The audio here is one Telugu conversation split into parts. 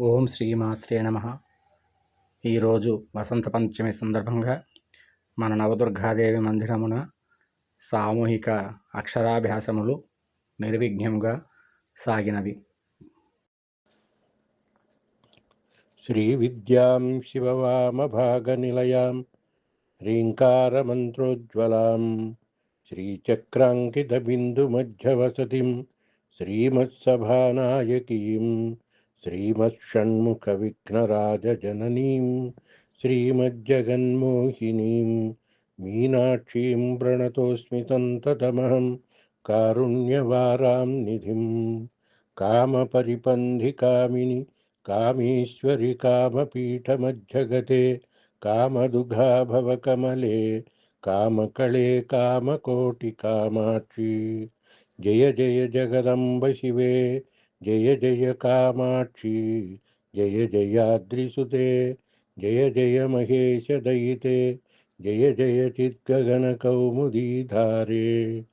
ఓం శ్రీమాత్రే నమ. ఈరోజు వసంత పంచమి సందర్భంగా మన నవదుర్గాదేవి మందిరమున సామూహిక అక్షరాభ్యాసములు నిర్విఘ్నంగా సాగినవి. శ్రీ విద్యాం శివవామభాగ నిలయం రీంకార మంత్రోజ్వలాం శ్రీచక్రాంకిత బిందు మధ్య వసతిం శ్రీమత్సభానాయకీం श्रीमत्षण्मुखविघ्नराजजननीं, श्रीमज्जगन्मोहिनीं, मीनाक्षीं प्रणतोऽस्मि सन्ततमहं कारुण्यवारां निधिं कामपरिपन्धिकामिनि कामेश्वरि कामपीठमध्यगते कामदुघा भवकमले कामकळे कामकोटिकामाक्षी। जय जय जगदम्ब शिवे। जय जय कामाक्षी, जय जयाद्रिसुते जय जय महेशदयिते, जय जय चिद्गगनकौमुदीधारे।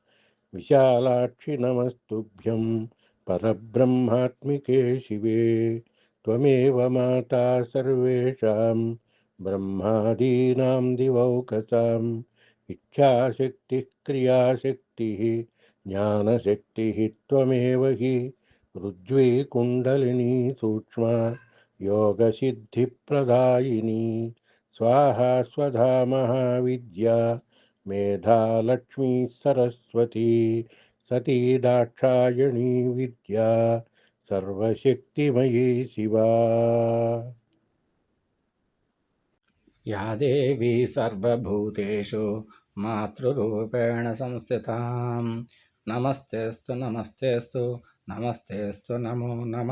विशालाक्षि नमस्तुभ्यं परब्रह्मात्मिके शिवे, त्वमेव माता सर्वेषां, ब्रह्मादीनां दिवौकसाम्, इच्छाशक्तिः, क्रियाशक्तिः, ज्ञानशक्तिः त्वमेव हि రుజ్వే కుండలిని సూక్ష్మ యోగ సిద్ధి ప్రదాయిని స్వాహా స్వధా మహావిద్యా మేధాలక్ష్మీ సరస్వతి సతీ దాక్షాయణీ విద్యా సర్వశక్తిమయీ శివా యా దేవీ సర్వభూతేషు మాతృరూపేణ సంస్థితాం నమస్తేస్తు నమస్తేస్తు నమస్తేస్తు నమో నమ.